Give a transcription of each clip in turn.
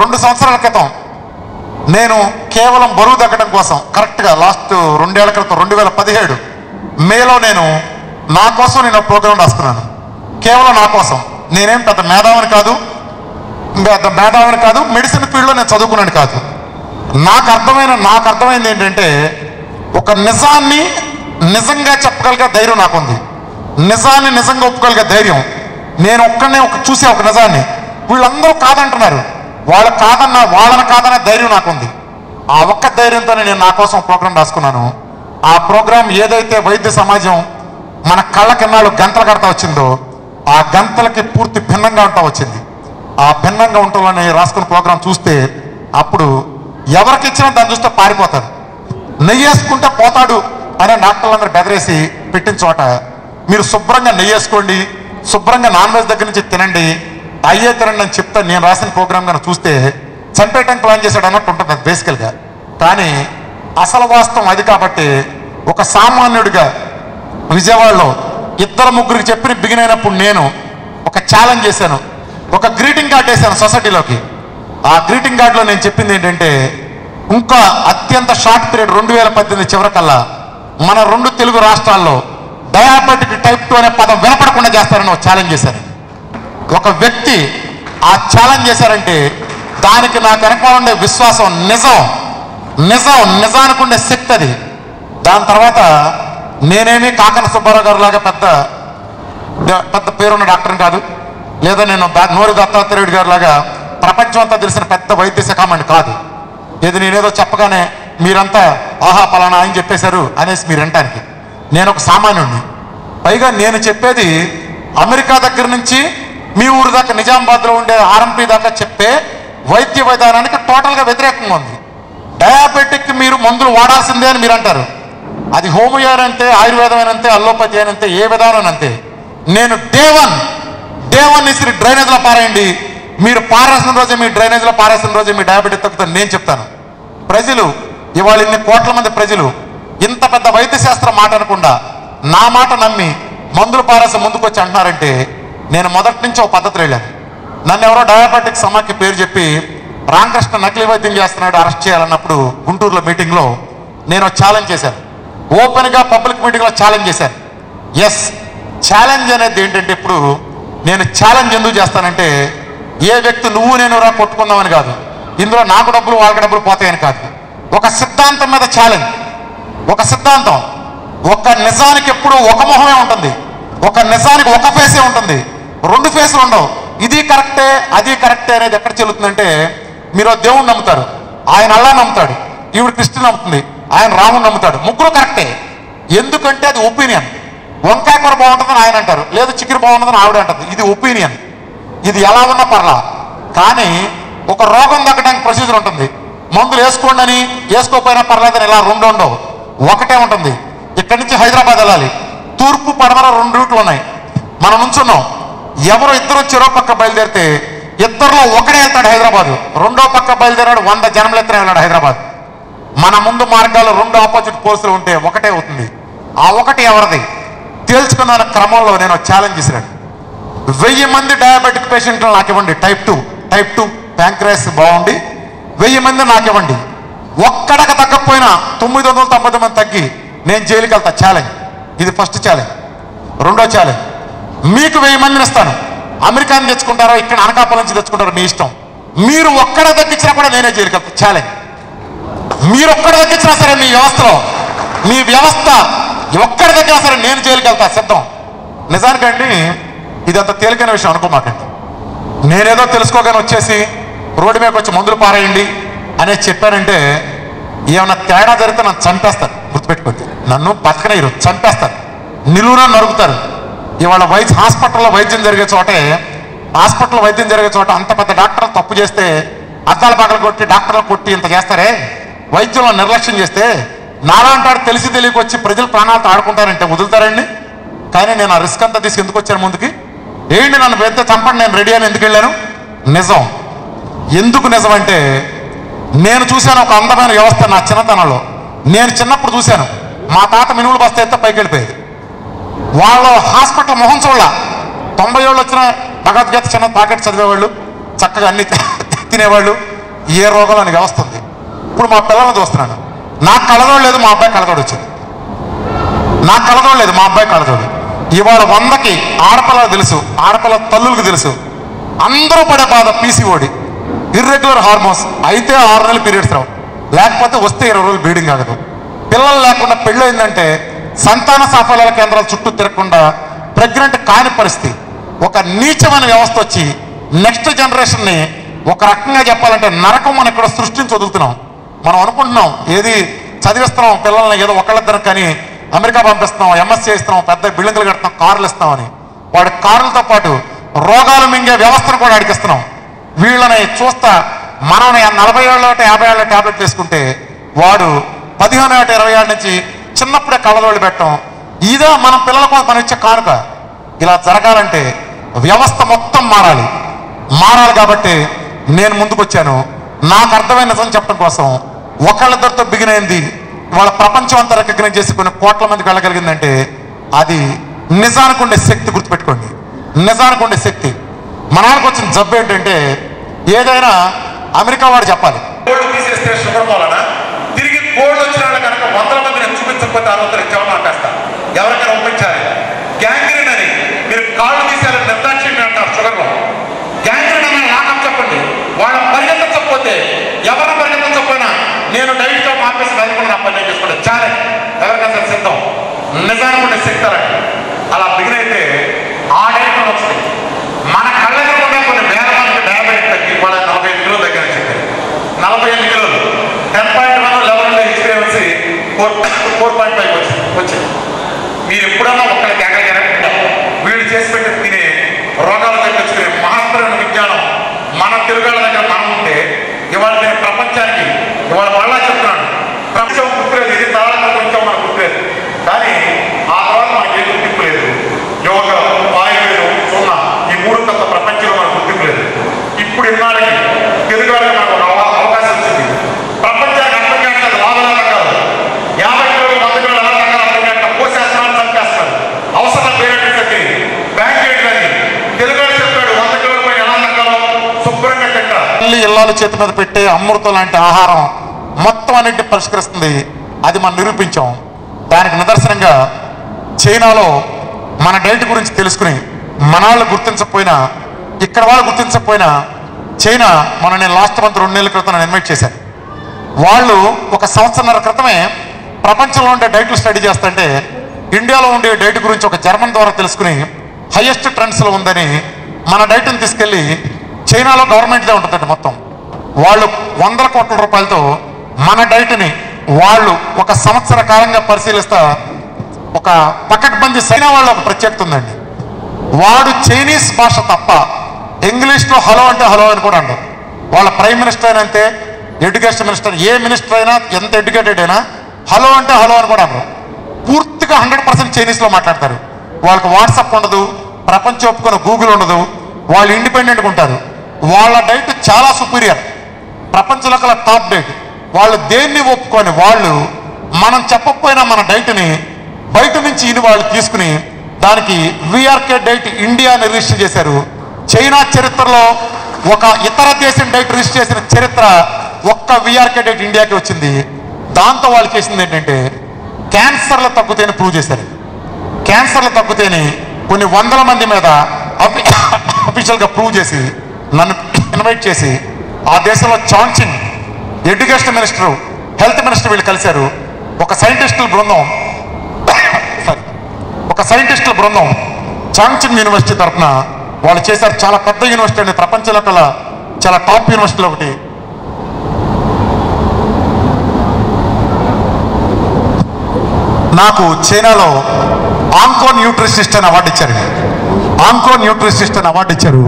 రెండు సంవత్సరాల క్రితం నేను కేవలం బరువు తగ్గడం కోసం కరెక్ట్గా లాస్ట్ రెండేళ్ళ క్రితం రెండు వేల పదిహేడు మేలో నేను నా కోసం నేను ప్రోగ్రాం రాస్తున్నాను. కేవలం నా కోసం. నేనేం పెద్ద మేధావని కాదు పెద్ద మేధావని కాదు మెడిసిన్ ఫీల్డ్లో నేను చదువుకున్నాను కాదు. నాకు అర్థమైన నాకు అర్థమైంది ఏంటంటే ఒక నిజాన్ని నిజంగా చెప్పగలిగే ధైర్యం నాకుంది. నిజాన్ని నిజంగా ఒప్పుకోగలిగే ధైర్యం. నేను ఒక్కనే ఒక చూసే ఒక నిజాన్ని. వీళ్ళందరూ కాదంటున్నారు. వాళ్ళు కాదన్న వాళ్ళని కాదన్న ధైర్యం నాకుంది. ఆ ఒక్క ధైర్యంతోనే నేను నా కోసం ప్రోగ్రాం రాసుకున్నాను. ఆ ప్రోగ్రాం ఏదైతే వైద్య సమాజం మన కళ్ళ కిన్నాళ్ళు గంటలు కడతా వచ్చిందో ఆ గంటలకి పూర్తి భిన్నంగా ఉంటా వచ్చింది. ఆ భిన్నంగా ఉంటామని రాసుకున్న ప్రోగ్రాం చూస్తే అప్పుడు ఎవరికి ఇచ్చినా దాన్ని చూస్తే పారిపోతారు. నెయ్యేసుకుంటే పోతాడు అనే డాక్టర్లందరూ బెదిరేసి పెట్టిన చోట మీరు శుభ్రంగా నెయ్యేసుకోండి శుభ్రంగా నాన్ వెజ్ దగ్గర నుంచి తినండి అయ్యే తినండి అని చెప్తే నేను రాసిన ప్రోగ్రామ్ కనుక చూస్తే చంపేయటానికి ప్లాన్ చేశాడు అన్నట్టు ఉంటుంది అది బేసికల్గా కానీ అసలు వాస్తవం అది కాబట్టి ఒక సామాన్యుడిగా విజయవాడలో ఇద్దరు ముగ్గురికి చెప్పిన బిగిన్ అయినప్పుడు నేను ఒక ఛాలెంజ్ చేశాను. ఒక గ్రీటింగ్ కార్డ్ వేశాను సొసైటీలోకి ఆ గ్రీటింగ్ కార్డులో నేను చెప్పింది ఏంటంటే ఇంకా అత్యంత షార్ట్ పీరియడ్ రెండు వేల పద్దెనిమిది చివరికల్లా మన రెండు తెలుగు రాష్ట్రాల్లో డయాబెటిక్ టైప్ టూ అనే పదం వినపడకుండా చేస్తారని ఒక ఛాలెంజ్ చేశాను. ఒక వ్యక్తి ఆ ఛాలెంజ్ చేశారంటే దానికి నా వెనక ఉండే విశ్వాసం నిజం. నిజం నిజానికి ఉండే శక్తి అది. దాని తర్వాత నేనేమి కాకన సుబ్బారావు గారు లాగా పెద్ద పెద్ద పేరున్న డాక్టర్ని కాదు లేదా నేను నోరు దత్తాత్రేయుడు గారు లాగా ప్రపంచం అంతా తెలిసిన పెద్ద వైద్య శాఖమని కాదు. ఇది నేనేదో చెప్పగానే మీరంతా ఆహా పలానా అని చెప్పేశారు అనేసి మీరు వినటానికి. నేను ఒక సామాన్యుడిని పైగా నేను చెప్పేది అమెరికా దగ్గర నుంచి మీ ఊరు దాకా నిజామాబాద్లో ఉండే ఆర్ఎంపీ దాకా చెప్పే వైద్య విధానానికి టోటల్గా వ్యతిరేకంగా ఉంది. డయాబెటిక్ మీరు మందులు వాడాల్సిందే అని మీరు అంటారు. అది హోమియో అంతే ఆయుర్వేదం అయినంతే అల్లోపతి అంతే ఏ విధానం అంతే నేను దేవన్ దేవన్ డే వన్ ఇసిరి డ్రైనేజ్లో పారేయండి. మీరు పారేసిన రోజే మీ డ్రైనేజ్లో పారేసిన రోజే మీ డయాబెటిక్ తగ్గుతుంది నేను చెప్తాను. ప్రజలు ఇవాళ ఇన్ని కోట్ల మంది ప్రజలు ఇంత పెద్ద వైద్య శాస్త్రం మాట అనకుండా నా మాట నమ్మి మందులు పారేసి ముందుకు వచ్చి అంటున్నారంటే నేను మొదటి నుంచి ఒక పద్ధతి వెళ్ళాను. నన్ను ఎవరో డయాబెటిక్ సమాఖ్య పేరు చెప్పి రామకృష్ణ నకిలీ వైద్యం చేస్తున్నాడు అరెస్ట్ చేయాలన్నప్పుడు గుంటూరులో మీటింగ్లో నేను ఛాలెంజ్ చేశాను. ఓపెన్గా పబ్లిక్ మీటింగ్లో ఛాలెంజ్ చేశాను. ఎస్ ఛాలెంజ్ అనేది ఏంటంటే ఇప్పుడు నేను ఛాలెంజ్ ఎందుకు చేస్తానంటే ఏ వ్యక్తి నువ్వు నేను రా కొట్టుకుందామని కాదు. ఇందులో నాకు డబ్బులు వాళ్ళకి డబ్బులు పోతాయని కాదు. ఒక సిద్ధాంతం మీద ఛాలెంజ్ ఒక సిద్ధాంతం. ఒక నిజానికి ఎప్పుడు ఒక మొహమే ఉంటుంది. ఒక నిజానికి ఒక ఫేసే ఉంటుంది. రెండు ఫేసులు ఉండవు. ఇది కరెక్టే అది కరెక్టే అనేది ఎక్కడ చెల్లుతుందంటే మీరు దేవుణ్ణి నమ్ముతారు. ఆయన అల్లా నమ్ముతాడు. ఈవిడ కృష్ణ నమ్ముతుంది. ఆయన రాముని నమ్ముతాడు. ముగ్గురు కరెక్టే. ఎందుకంటే అది ఒపీనియన్. వంకాయ కూర బాగుంటుందని ఆయన అంటారు. లేదు చికెన్ బాగుంటుందని ఆవిడ అంటారు ఇది ఒపీనియన్. ఇది ఎలా ఉన్నా పర్లా. కానీ ఒక రోగం తగ్గడానికి ప్రొసీజర్ ఉంటుంది. మందులు వేసుకోండి అని వేసుకోకపోయినా పర్లేదని ఇలా రెండు ఉండవు. ఒకటే ఉంటుంది. ఇక్కడి నుంచి హైదరాబాద్ వెళ్ళాలి. తూర్పు పడమర రెండు రూట్లు ఉన్నాయి. మనం నుంచున్నాం. ఎవరు ఇద్దరు చెరో పక్క బయలుదేరితే ఇద్దరులో ఒకడే వెళ్తాడు హైదరాబాద్. రెండో పక్క బయలుదేరాడు వంద జనములు ఎత్తున వెళ్ళాడు హైదరాబాద్. మన ముందు మార్గాలు రెండు ఆపోజిట్ పోస్టులు ఉంటే ఒకటే అవుతుంది. ఆ ఒకటి ఎవరిది? తేల్చుకున్న క్రమంలో నేను ఛాలెంజ్ చేసినాడు వెయ్యి మంది డయాబెటిక్ పేషెంట్లు నాకు ఇవ్వండి. Type two type two pancreas బాగుండి. వెయ్యి మంది నాకు ఇవ్వండి. ఒక్కడక తగ్గకపోయినా తొమ్మిది వందల తొంభై మంది తగ్గి నేను జైలుకి వెళ్తా ఛాలెంజ్ ఇది ఫస్ట్ ఛాలెంజ్ రెండో ఛాలెంజ్ మీకు వెయ్యి మందిని ఇస్తాను. అమెరికా నుంచి తెచ్చుకుంటారో? ఇక్కడ అనకాపల్లి నుంచి తెచ్చుకుంటారో? మీ ఇష్టం. మీరు ఒక్కడ తగ్గించినా కూడా నేనే జైలుకి ఛాలెంజ్ మీరు ఒక్కడ తగ్గించినా సరే మీ వ్యవస్థలో మీ వ్యవస్థ ఒక్కడ తగ్గినా సరే నేను జైలుకి వెళ్తా సిద్ధం. నిజానికండి ఇది అంత తేలికైన విషయం అనుకోమాకండి. నేనేదో తెలుసుకోగానే వచ్చేసి రోడ్డు మీద వచ్చి మందులు పారేయండి అనేది చెప్పానంటే ఏమైనా తేడా జరిగితే నన్ను చంపేస్తాను గుర్తుపెట్టుకోండి. నన్ను బతకనేరు చంపేస్తారు. నిలువున నరుకుతారు. ఇవాళ వైద్య హాస్పిటల్లో వైద్యం జరిగే చోటే హాస్పిటల్లో వైద్యం జరిగే చోట అంత పెద్ద డాక్టర్ తప్పు చేస్తే అద్దాల పగలు కొట్టి డాక్టర్లు కొట్టి ఇంత చేస్తారే? వైద్యంలో నిర్లక్ష్యం చేస్తే నాలాంటాడు తెలిసి తెలియకొచ్చి ప్రజలు ప్రాణాలతో ఆడుకుంటారంటే వదులుతారండి? కానీ నేను ఆ రిస్క్ అంతా తీసుకు ఎందుకు వచ్చాను ముందుకి? ఏంటి నన్ను పెద్ద చంపండి నేను రెడీ అని ఎందుకు వెళ్ళాను? నిజం. ఎందుకు నిజం అంటే నేను చూశాను ఒక అందమైన వ్యవస్థ నా చిన్నతనంలో. నేను చిన్నప్పుడు చూశాను. మా తాత మినుములు బస్తా ఎత్తే పైకి వెళ్ళిపోయేది వాళ్ళ హాస్పిటల్ మొహం చూడాల. తొంభై ఏళ్ళు వచ్చిన భగవద్గీత చిన్న ప్యాకెట్ చదివేవాళ్ళు చక్కగా అన్ని తినేవాళ్ళు. ఏ రోగం అని వ్యవస్థ ఉంది. ఇప్పుడు మా పిల్లల్ని చూస్తున్నాను. నాకు కలదోడు లేదు మా అబ్బాయి కలదోడు వచ్చింది. నాకు కలదోడు లేదు మా అబ్బాయి కలదోడు ఇవాళ వందకి ఆడపిల్లలు తెలుసు ఆడపిల్ల తల్లులకు తెలుసు. అందరూ పడే బాధ పీసీఓడి. ఇర్రెగ్యులర్ హార్మోన్స్ అయితే ఆరు నెలలు పీరియడ్స్ రావు. లేకపోతే వస్తే ఇరవై రోజులు బ్లీడింగ్ ఆగదు. పిల్లలు లేకుండా పెళ్ళయిందంటే సంతాన సాఫల్యాల కేంద్రాల చుట్టూ తిరగకుండా ప్రెగ్నెంట్ కాని పరిస్థితి. ఒక నీచమైన వ్యవస్థ వచ్చి నెక్స్ట్ జనరేషన్ని ఒక రకంగా చెప్పాలంటే నరకం మనం ఇక్కడ సృష్టించి వదులుతున్నాం. మనం అనుకుంటున్నాం ఏది చదివిస్తున్నాం పిల్లల్ని ఏదో ఒకళ్ళిద్దరు కానీ అమెరికా పంపిస్తున్నాం ఎంఎస్సీ ఇస్తున్నాం పెద్ద బిల్డింగ్లు కడుతున్నాం కార్లు ఇస్తామని వాడి కార్లతో పాటు రోగాలు మింగే వ్యవస్థను కూడా అడిగిస్తున్నాం. వీళ్ళని చూస్తా మనం నలభై ఏళ్ళ యాభై ఏళ్ళ టాబ్లెట్ తీసుకుంటే వాడు పదిహేను ఏట ఇరవై ఏళ్ళ నుంచి చిన్నప్పుడే కళ్ళదోళ్ళు పెట్టడం. ఇదే మన కోసం మనం ఇచ్చే కానుక. ఇలా జరగాలంటే వ్యవస్థ మొత్తం మారాలి. మారాలి కాబట్టి నేను ముందుకొచ్చాను. నాకు అర్థమైన నిజం చెప్పడం కోసం ఒకళ్ళిద్దరితో బిగినైంది వాళ్ళ ప్రపంచం అంతా రికగ్నైజ్ చేసి కొన్ని కోట్ల మందికి వెళ్ళగలిగిందంటే అది నిజానికి ఉండే శక్తి గుర్తుపెట్టుకోండి. నిజానికి ఉండే శక్తి. మనానికి వచ్చిన జబ్బు ఏంటంటే ఏదైనా అమెరికా వాడు చెప్పాలి. తీసేస్తే షుగర్ వలన తిరిగి కోల్డ్ వచ్చిన వాళ్ళు కనుక వందల ముప్పై ఆరు వందలు ఇచ్చామని అంటేస్తా ఎవరికైనా ఒప్పించాలి గ్యాంగ్రీన్ అని మీరు కాళ్ళు తీసేయాలని నిర్దాక్షిణ్యం అంటారు షుగర్లో గ్యాంగ్రీన్ అనే నాకం చెప్పండి. వాళ్ళ పరిగెత్తించకపోతే ఎవరిని పరిగెత్తించకపోయినా నేను డైట్తో మాపేసి వెళ్ళకుండా నా పని నేను చేసుకుంటా చాలే. ఎవరికైనా సిద్ధం. నిజానికి ఉండే శక్తి అలా బిగిన్ అయితే ఆ డైట్ వస్తుంది మన కళ్ళకి కూడా కొన్ని వేల మందికి డయాబెటిక్ తగ్గి వాళ్ళ నలభై ఐదు కిలోలు దగ్గర వచ్చింది నలభై ఎనిమిది కిలోలు ten point one eleven experience four four point five వచ్చింది వచ్చింది మీరు ఎప్పుడన్నా ఒక్కరికి ఎక్కడికైనా వీళ్ళు చేసి పెట్టి తినే రోగాలు తగ్గించుకునే మహత్తరమైన విజ్ఞానం మన తెలుగాళ్ళ దగ్గర మనం ఉంటే ఇవాళ నేను ప్రపంచానికి ఇవాళ వాళ్ళ చెప్తున్నాను ప్రపంచం గుర్తులేదు ఇది తరాల కొంచెం మనకు గుర్తులేదు కానీ ఆ తర్వాత మనకి ఏ గుర్తింపు లేదు యోగా ఆయుర్వేదం సున్నా ఈ మూడు తప్ప ప్రపంచంలో మనకు గుర్తింపు లేదు ఇప్పుడు ఇన్నాళ్ళకి తెలుగు వాళ్ళకి మనకు ఒక అవ- అవకాశం వచ్చింది ప్రపంచానికి అర్థం కావట్లేదు లాభాల కాదు యాభై కిలోలు వంద కిలోలు ఎలా తగ్గాలో అర్థం కావట్లేదు కోసేస్తున్నారు చంపేస్తారు అవసరం పేరెంట్ దగ్గర బ్యాంక్ అని తెలుగు వాడు చెప్పాడు వంద కిలోల పైన ఎలా తగ్గాలో శుభ్రంగా తింటారు తల్లి ఇల్లాలు చేతి మీద పెట్టే అమృతం లాంటి ఆహారం మొత్తం అన్నింటిని పరిష్కరిస్తుంది. అది మనం నిరూపించాం. దానికి నిదర్శనంగా చైనాలో మన డైట్ గురించి తెలుసుకుని మన వాళ్ళు గుర్తించకపోయినా ఇక్కడ వాళ్ళు గుర్తించకపోయినా చైనా మన నేను లాస్ట్ మంత్ రెండు నెలల క్రితం నేను ఇన్వైట్ చేశాను వాళ్ళు ఒక సంవత్సరన్నర క్రితమే ప్రపంచంలో ఉండే డైట్లు స్టడీ చేస్తుంటే ఇండియాలో ఉండే డైట్ గురించి ఒక జర్మన్ ద్వారా తెలుసుకుని హయ్యెస్ట్ ట్రెండ్స్లో ఉందని మన డైట్ని తీసుకెళ్ళి చైనాలో గవర్నమెంట్దే ఉంటుందండి మొత్తం. వాళ్ళు వందల కోట్ల రూపాయలతో మన డైట్ని వాళ్ళు ఒక సంవత్సర కాలంగా పరిశీలిస్తా ఒక పకడ్బందీ సైనా వాళ్ళు ఒక ప్రత్యేకత ఉందండి. వాడు చైనీస్ భాష తప్ప ఇంగ్లీష్లో హలో అంటే హలో అని కూడా అంటారు వాళ్ళ ప్రైమ్ మినిస్టర్ అయినా అంతే ఎడ్యుకేషన్ మినిస్టర్ ఏ మినిస్టర్ అయినా ఎంత ఎడ్యుకేటెడ్ అయినా హలో అంటే హలో అని కూడా అంటారు పూర్తిగా హండ్రెడ్ పర్సెంట్ చైనీస్లో మాట్లాడతారు. వాళ్ళకి వాట్సాప్ ఉండదు ప్రపంచం ఒప్పుకున్న గూగుల్ ఉండదు వాళ్ళు ఇండిపెండెంట్గా ఉంటారు. వాళ్ళ డైట్ చాలా సుపీరియర్. ప్రపంచంలో కల టాప్ డైట్. వాళ్ళు దేన్ని ఒప్పుకొని వాళ్ళు మనం చెప్పకపోయినా మన డైట్ని బయట నుంచి ఇని వాళ్ళు తీసుకుని దానికి విఆర్కే డైట్ ఇండియాని రిజిస్టర్ చేశారు. చైనా చరిత్రలో ఒక ఇతర దేశం డైట్ రిజిస్టర్ చేసిన చరిత్ర ఒక్క విఆర్కే డైట్ ఇండియాకి వచ్చింది. దాంతో వాళ్ళు చేసింది ఏంటంటే క్యాన్సర్లు తగ్గుతాయని ప్రూవ్ చేశారు. క్యాన్సర్లు తగ్గుతాయని కొన్ని వందల మంది మీద అఫి- అఫీషియల్గా ప్రూవ్ చేసి నన్ను ఇన్వైట్ చేసి ఆ దేశంలో చాన్చిన్ ఎడ్యుకేషన్ మినిస్టర్ హెల్త్ మినిస్టర్ వీళ్ళు కలిశారు. ఒక సైంటిస్టుల బృందం సారీ ఒక సైంటిస్టుల బృందం చాంగ్చిన్ యూనివర్సిటీ తరఫున వాళ్ళు చేశారు. చాలా పెద్ద యూనివర్సిటీ అండి. ప్రపంచంలో కల చాలా టాప్ యూనివర్సిటీలో ఒకటి. నాకు చైనాలో ఆంకో న్యూట్రిషిస్ట్ అని అవార్డు ఇచ్చారు. ఆంకో న్యూట్రిషిస్ట్ అని అవార్డు ఇచ్చారు.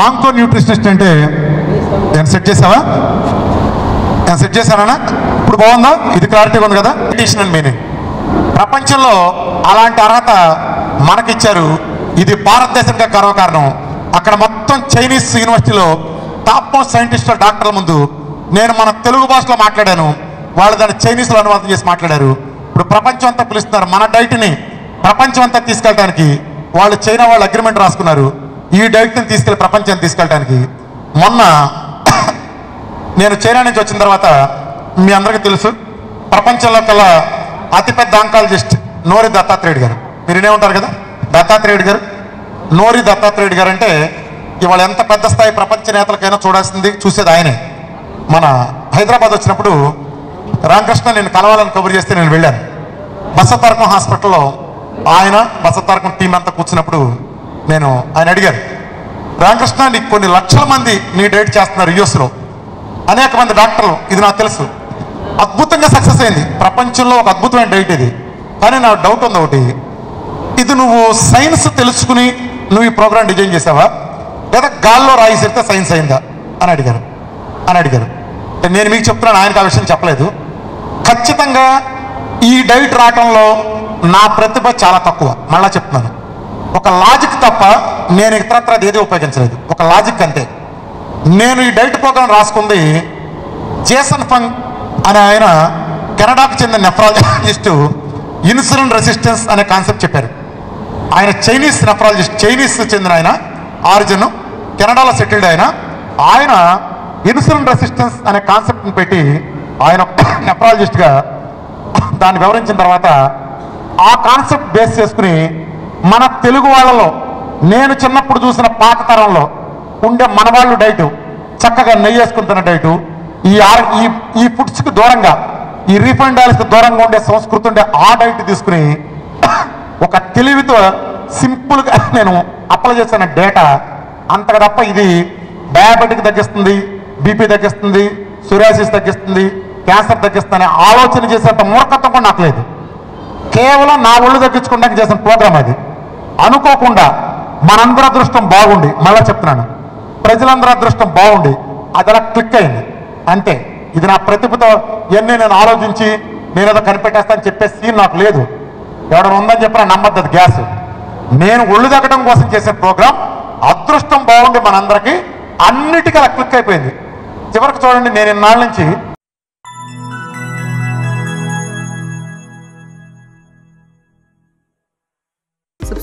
ఆంకో న్యూట్రిషనిస్ట్ అంటే నేను సెట్ చేసావా? నేను సెట్ చేశానా ఇప్పుడు బాగుందా? ఇది క్లారిటీగా ఉంది కదా? న్యూట్రిషన్ అండ్ మీనింగ్ ప్రపంచంలో అలాంటి అర్హత మనకిచ్చారు. ఇది భారతదేశంగా గర్వకారణం. అక్కడ మొత్తం చైనీస్ యూనివర్సిటీలో టాప్ మోస్ట్ సైంటిస్టుల డాక్టర్ల ముందు నేను మన తెలుగు భాషలో మాట్లాడాను. వాళ్ళు దాన్ని చైనీస్లో అనువాదం చేసి మాట్లాడారు. ఇప్పుడు ప్రపంచం అంతా పిలుస్తున్నారు. మన డైట్ని ప్రపంచం అంతా తీసుకెళ్ళడానికి వాళ్ళు చైనా వాళ్ళు అగ్రిమెంట్ రాసుకున్నారు. ఈ డైరెక్ట్ని తీసుకెళ్ళి ప్రపంచాన్ని తీసుకెళ్ళడానికి మొన్న నేను చైనా నుంచి వచ్చిన తర్వాత మీ అందరికీ తెలుసు ప్రపంచంలో కల్లా అతిపెద్ద ఆంకాలజిస్ట్ నోరి దత్తాత్రేయుడు గారు. మీరు ఉంటారు కదా? దత్తాత్రేయుడు గారు. నోరి దత్తాత్రేయుడు గారు అంటే ఇవాళ ఎంత పెద్ద స్థాయి ప్రపంచ నేతలకైనా చూడాల్సింది చూసేది ఆయనే. మన హైదరాబాద్ వచ్చినప్పుడు రామకృష్ణ నేను కలవాలని కబురు చేస్తే నేను వెళ్ళాను. బసతారకం హాస్పిటల్లో ఆయన బసతారకం టీం అంతా కూర్చున్నప్పుడు నేను ఆయన అడిగాను రామకృష్ణ నీకు కొన్ని లక్షల మంది నీ డైట్ చేస్తున్నారు యుఎస్లో. అనేక మంది డాక్టర్లు ఇది నాకు తెలుసు. అద్భుతంగా సక్సెస్ అయింది. ప్రపంచంలో ఒక అద్భుతమైన డైట్ ఇది. కానీ నాకు డౌట్ ఉంది ఒకటి. ఇది నువ్వు సైన్స్ తెలుసుకుని నువ్వు ఈ ప్రోగ్రామ్ డిజైన్ చేసావా? లేదా గాల్లో రాయి చెప్తే సైన్స్ అయిందా? అని అడిగారు అని అడిగారు నేను మీకు చెప్తున్నాను ఆయనకు ఆ విషయం చెప్పలేదు. ఖచ్చితంగా ఈ డైట్ రావటంలో నా ప్రతిభ చాలా తక్కువ. మళ్ళా చెప్తున్నాను. ఒక లాజిక్ తప్ప నేను ఇతరత్ర అది ఏది ఉపయోగించలేదు. ఒక లాజిక్ అంతే. నేను ఈ డైట్ ప్రోగ్రాం రాసుకుంది జేసన్ ఫంగ్ అనే ఆయన కెనడాకు చెందిన నెఫ్రాలజిస్ట్ ఇన్సులిన్ రెసిస్టెన్స్ అనే కాన్సెప్ట్ చెప్పారు. ఆయన చైనీస్ నెఫ్రాలజిస్ట్ చైనీస్ చెందిన ఆయన ఆరిజిన్ కెనడాలో సెటిల్డ్ ఆయన. ఆయన ఇన్సులిన్ రెసిస్టెన్స్ అనే కాన్సెప్ట్ని పెట్టి ఆయన నెఫ్రాలజిస్ట్గా దాన్ని వివరించిన తర్వాత ఆ కాన్సెప్ట్ బేస్ చేసుకుని మన తెలుగు వాళ్ళలో నేను చిన్నప్పుడు చూసిన పాత తరంలో ఉండే మనవాళ్ళు డైటు చక్కగా నెయ్యి వేసుకుంటున్న డైటు ఈ ఆర్ ఈ ఈ ఫుడ్స్కి దూరంగా ఈ రీఫైండ్ ఆయిల్స్కి దూరంగా ఉండే సంస్కృతి ఉండే ఆ డైట్ తీసుకుని ఒక తెలివితో సింపుల్గా నేను అప్లై చేసిన డేటా అంతకు తప్ప ఇది డయాబెటిక్ తగ్గిస్తుంది బీపీ తగ్గిస్తుంది సురాసిస్ తగ్గిస్తుంది క్యాన్సర్ తగ్గిస్తుంది ఆలోచన చేసేంత మూర్ఖత్వం కూడా నాకు లేదు. కేవలం నా ఒళ్ళు తగ్గించుకోవడానికి చేసిన ప్రోగ్రామ్ అది. అనుకోకుండా మనందరి అదృష్టం బాగుండి మళ్ళీ చెప్తున్నాను. ప్రజలందరి అదృష్టం బాగుండి అది అలా క్లిక్ అయింది. అంతే. ఇది నా ప్రతిభతో ఇవన్నీ నేను ఆలోచించి నేను ఏదో కనిపెట్టేస్తాను చెప్పే సీన్ నాకు లేదు. ఎవడన్నా ఉందని చెప్పినా నమ్మద్దు అది గ్యాస్. నేను ఒళ్ళు తగ్గడం కోసం చేసే ప్రోగ్రాం అదృష్టం బాగుండి మనందరికీ అన్నిటికీ అలా క్లిక్ అయిపోయింది. చివరికి చూడండి నేను ఇన్నాళ్ళ నుంచి